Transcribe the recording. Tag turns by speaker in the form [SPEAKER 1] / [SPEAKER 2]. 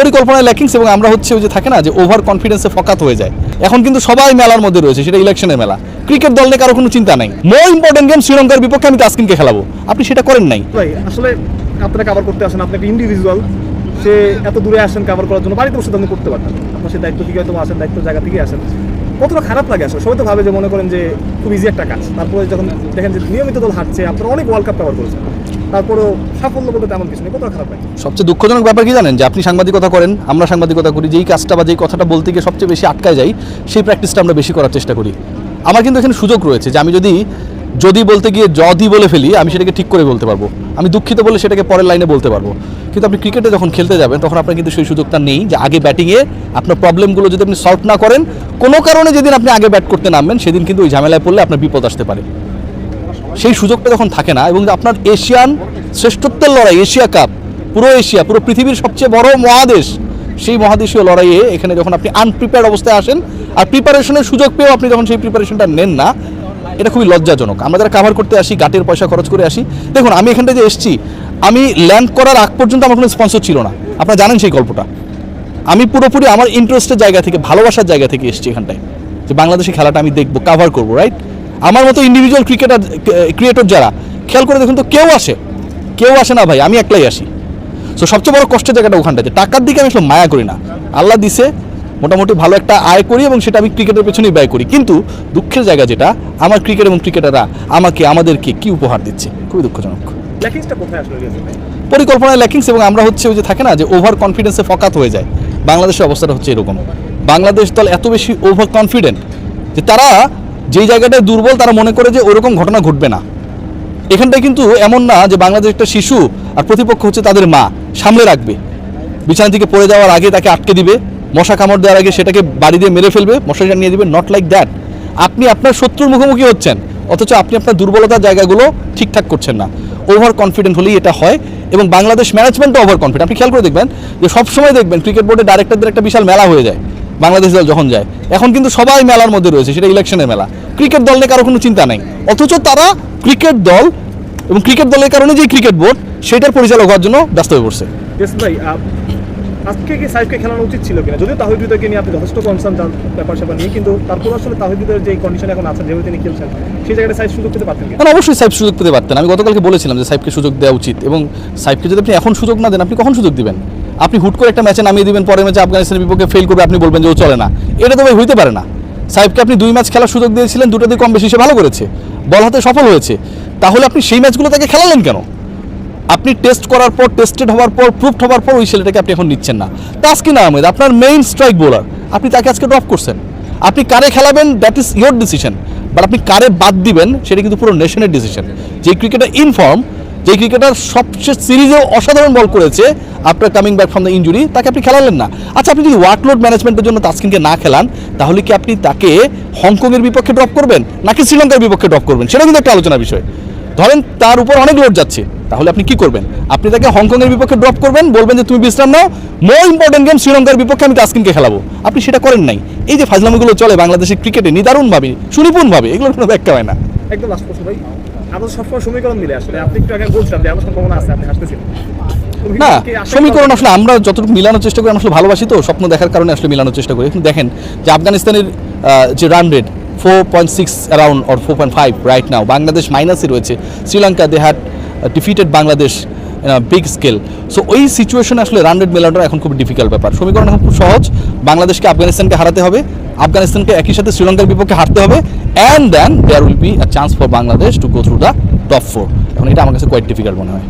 [SPEAKER 1] পরিকল্পনায় ল্যাকিংস এবং আমরা হচ্ছে ওই যে থাকে না যে ওভার কনফিডেন্সে ফকাত হয়ে যায়। এখন কিন্তু সবাই মেলার মধ্যে রয়েছে, সেটা ইলেকশনের মেলা। ক্রিকেট দল নিয়ে কারও কোনো চিন্তা নাই। মোর ইম্পর্টেন্ট গেম শ্রীলঙ্কার বিপক্ষে আমি তাসকিনকে খেলাবো। আপনি সেটা করেন নাই।
[SPEAKER 2] আসলে আপনারা কাভার করতে আসেন আপনি একটা ইন্ডিভিজুয়াল সে এত দূরে আসেন কাভার করার জন্য, বাড়িতে বসে আপনি করতে পারতেন আপনার সে দায়িত্ব থেকে হয়তো আসেন, দায়িত্ব জায়গা থেকে আসেন। কতটা খারাপ লাগে আসলে? সবাই তো ভাবে যে মনে করেন যে খুব ইজি একটা কাজ। তারপরে যখন দেখেন যে নিয়মিত দল হাঁটছে আপনারা অনেক ওয়ার্ল্ড কাপ কভার করেছেন। তারপরেও সাফল্য বলতে তেমন কিছু নেই খারাপ
[SPEAKER 1] সবচেয়ে দুঃখজনক ব্যাপার কি জানেন? যে আপনি সাংবাদিকতা করেন, আমরা সাংবাদিকতা করি, যেই কাজটা বা যেই কথাটা বলতে গিয়ে সবচেয়ে বেশি আটকায় যাই, সেই প্র্যাকটিসটা আমরা বেশি করার চেষ্টা করি। আমার কিন্তু এখানে সুযোগ রয়েছে যে আমি যদি যদি বলতে গিয়ে যদি বলে ফেলি, আমি সেটাকে ঠিক করে বলতে পারব। আমি দুঃখিত বলে সেটাকে পরের লাইনে বলতে পারব। কিন্তু আপনি ক্রিকেটে যখন খেলতে যাবেন, তখন আপনার কিন্তু সেই সুযোগটা নেই যে আগে ব্যাটিংয়ে আপনার প্রবলেমগুলো যদি আপনি সলভ না করেন, কোনো কারণে যেদিন আপনি আগে ব্যাট করতে নামবেন, সেদিন কিন্তু ওই ঝামেলায় পড়লে আপনার বিপদ আসতে পারে। সেই সুযোগটা যখন থাকে না এবং আপনার এশিয়ান শ্রেষ্ঠত্বের লড়াই, এশিয়া কাপ, পুরো এশিয়া, পুরো পৃথিবীর সবচেয়ে বড় মহাদেশ, সেই মহাদেশীয় লড়াইয়ে এখানে যখন আপনি আনপ্রিপেয়ার অবস্থায় আসেন আর প্রিপারেশনের সুযোগ পেয়েও আপনি যখন সেই প্রিপারেশনটা নেন না, এটা খুবই লজ্জাজনক। আমরা যারা কাভার করতে আসি, গাটের পয়সা খরচ করে আসি, দেখুন, আমি এখানটা যে এসেছি, আমি ল্যান্ড করার আগ পর্যন্ত আমার কোনো স্পন্সর ছিল না। আপনারা জানেন সেই গল্পটা। আমি পুরোপুরি আমার ইন্টারেস্টের জায়গা থেকে, ভালোবাসার জায়গা থেকে এসেছি এখানটায়। যে বাংলাদেশি খেলাটা আমি দেখব কাভার করব রাইট আমার মতো ইন্ডিভিজুয়াল ক্রিকেটার ক্রিয়েটর যারা খেয়াল করে দেখুন তো কেউ আসে কেউ আসে না ভাই আমি একলাই আসি। সো সবচেয়ে বড় কষ্টের জায়গাটা ওখানটাতে। টাকার দিকে আমি আসলে মায়া করি না। আল্লাহ দিছে মোটামুটি ভালো একটা আয় করি এবং সেটা আমি ক্রিকেটের পেছনেই ব্যয় করি। কিন্তু দুঃখের জায়গা যেটা আমার ক্রিকেট এবং ক্রিকেটাররা আমাকে আমাদেরকে কি উপহার দিচ্ছে? খুবই দুঃখজনক? পরিকল্পনায় ল্যাকিংস এবং আমরা হচ্ছে ওই যে থাকে না যে ওভার কনফিডেন্সে ফকাত হয়ে যায়। বাংলাদেশের অবস্থাটা হচ্ছে এরকম বাংলাদেশ দল এত বেশি ওভার কনফিডেন্ট যে তারা যেই জায়গাটায় দুর্বল তারা মনে করে যে ওরকম ঘটনা ঘটবে না। এখানটায় কিন্তু এমন না যে বাংলাদেশ একটা শিশু আর প্রতিপক্ষ হচ্ছে তাদের মা সামলে রাখবে। বিছানা থেকে পড়ে যাওয়ার আগে তাকে আটকে দিবে, মশা কামড় দেওয়ার আগে সেটাকে বাড়ি দিয়ে মেরে ফেলবে মশারিটা নিয়ে দিবে নট লাইক দ্যাট আপনি আপনার শত্রুর মুখোমুখি হচ্ছেন, অথচ আপনি আপনার দুর্বলতার জায়গাগুলো ঠিকঠাক করছেন না। ওভার কনফিডেন্ট হলেই এটা হয় এবং বাংলাদেশ ম্যানেজমেন্টও ওভার কনফিডেন্ট আপনি খেয়াল করে দেখবেন যে সবসময় দেখবেন ক্রিকেট বোর্ডে ডাইরেক্টরদের একটা বিশাল মেলা হয়ে যায়। বাংলাদেশ দল যখন যায় এখন কিন্তু সবাই মেলার মধ্যে রয়েছে সেটা ইলেকশনের মেলা। ক্রিকেট দল নিয়ে কারও কোনো চিন্তা নাই। অথচ তারা ক্রিকেট দল এবং ক্রিকেট দলের কারণে যে ক্রিকেট বোর্ড সেটার পরিচালক হওয়ার জন্য ব্যস্ত হয়ে পড়ছে।
[SPEAKER 2] ভাই আজকে কি সাইফকে খেলানো উচিত ছিল কিনা? যদিও তাহিদ হৃদয়কে নিয়ে আপনি যথেষ্ট কনসার্ন তার ব্যাপার স্যাপার নিয়ে কিন্তু তারপর আসলে তাহিদ হৃদয়ের যে কন্ডিশন এখন যেভাবে তিনি খেলছেন সেই জায়গাটা সাইজ সুযোগ পেতে পারতেন
[SPEAKER 1] অবশ্যই সাইফ সুযোগ পেতে পারতেন। আমি গতকালকে বলেছিলাম যে সাইফকে সুযোগ দেওয়া উচিত এবং সাইফকে যদি আপনি এখন সুযোগ না দেন আপনি কখন সুযোগ দিবেন? আপনি হুট করে একটা ম্যাচে নামিয়ে দিবেন, পরের ম্যাচে আফগানিস্তানের বিপক্ষে ফেল করবে, আপনি বলবেন যে ও চলে না। এটা তো ভাই হইতে পারে না। সাইফকে আপনি দুই ম্যাচ খেলার সুযোগ দিয়েছিলেন দুটো দুটোতে কম বেশি সে ভালো করেছে। বল হাতে সফল হয়েছে। তাহলে আপনি সেই ম্যাচগুলো তাকে খেলালেন কেন? আপনি টেস্ট করার পর টেস্টেড হওয়ার পর প্রুফড হওয়ার পর ওই ছেলেটাকে আপনি এখন নিচ্ছেন না। তাসকিন আহমেদ, আপনার মেইন স্ট্রাইক বোলার আপনি তাকে আজকে ড্রপ করছেন। আপনি কারে খেলাবেন? That is your decision but আপনি কারে বাদ দিবেন, সেটা কিন্তু পুরো নেশনের ডিসিশন যে ক্রিকেটার ইনফর্ম যে ক্রিকেটার সবচেয়ে সিরিজেও অসাধারণ বল করেছে after coming back from the injury তাকে আপনি খেলালেন না। আচ্ছা আপনি যদি ওয়ার্কলোড ম্যানেজমেন্টের জন্য তাসকিনকে না খেলান, তাহলে কি আপনি তাকে হংকংয়ের বিপক্ষে ড্রপ করবেন, নাকি শ্রীলঙ্কার বিপক্ষে ড্রপ করবেন? সেটা কিন্তু একটা আলোচনার বিষয়। ধরেন তার উপর অনেক লোড যাচ্ছে, তাহলে আপনি কি করবেন? আপনি তাকে হংকংয়ের বিপক্ষে ড্রপ করবেন, বলবেন যে, তুমি বিশ্রাম নাও মোর ইম্পর্টেন্ট গেম শ্রীলঙ্কার বিপক্ষে আমি তাসকিনকে খেলাবো। আপনি সেটা করেন নাই। এই যে ফাজলামিগুলো চলে বাংলাদেশের ক্রিকেটে নিদারুণভাবে, সুনিপুণভাবে, এগুলোর কোনো ব্যাখ্যা হয় না।
[SPEAKER 2] একদম লাস্ট ভাই। আমাদের সবসময় সমীকরণ মিলে আসলে। আপনি একটু আগে বলছিলাম যে আমার সম্ভাবনা আছে আপনি হাসতেছিলেন
[SPEAKER 1] না সমীকরণ আসলে আমরা যতটুকু মিলানোর চেষ্টা করি আসলে ভালোবাসি তো স্বপ্ন দেখার কারণে আসলে মিলানোর চেষ্টা করি। এখন দেখেন যে আফগানিস্তানের যে run rate four point six around or four point five right now Bangladesh মাইনাসে রয়েছে। Sri Lanka they had defeated Bangladesh big scale so ওই সিচুয়েশনে আসলে রান রেট মেলানোটা এখন খুব ডিফিকাল্ট ব্যাপার। সমীকরণ এখন খুব সহজ। বাংলাদেশকে আফগানিস্তানকে হারাতে হবে। আফগানিস্তানকে একই সাথে শ্রীলঙ্কার বিপক্ষে হারতে হবে। And then there will be a chance for Bangladesh to go through the top four এখন এটা আমার কাছে কোয়াইট ডিফিকাল্ট মনে হয়।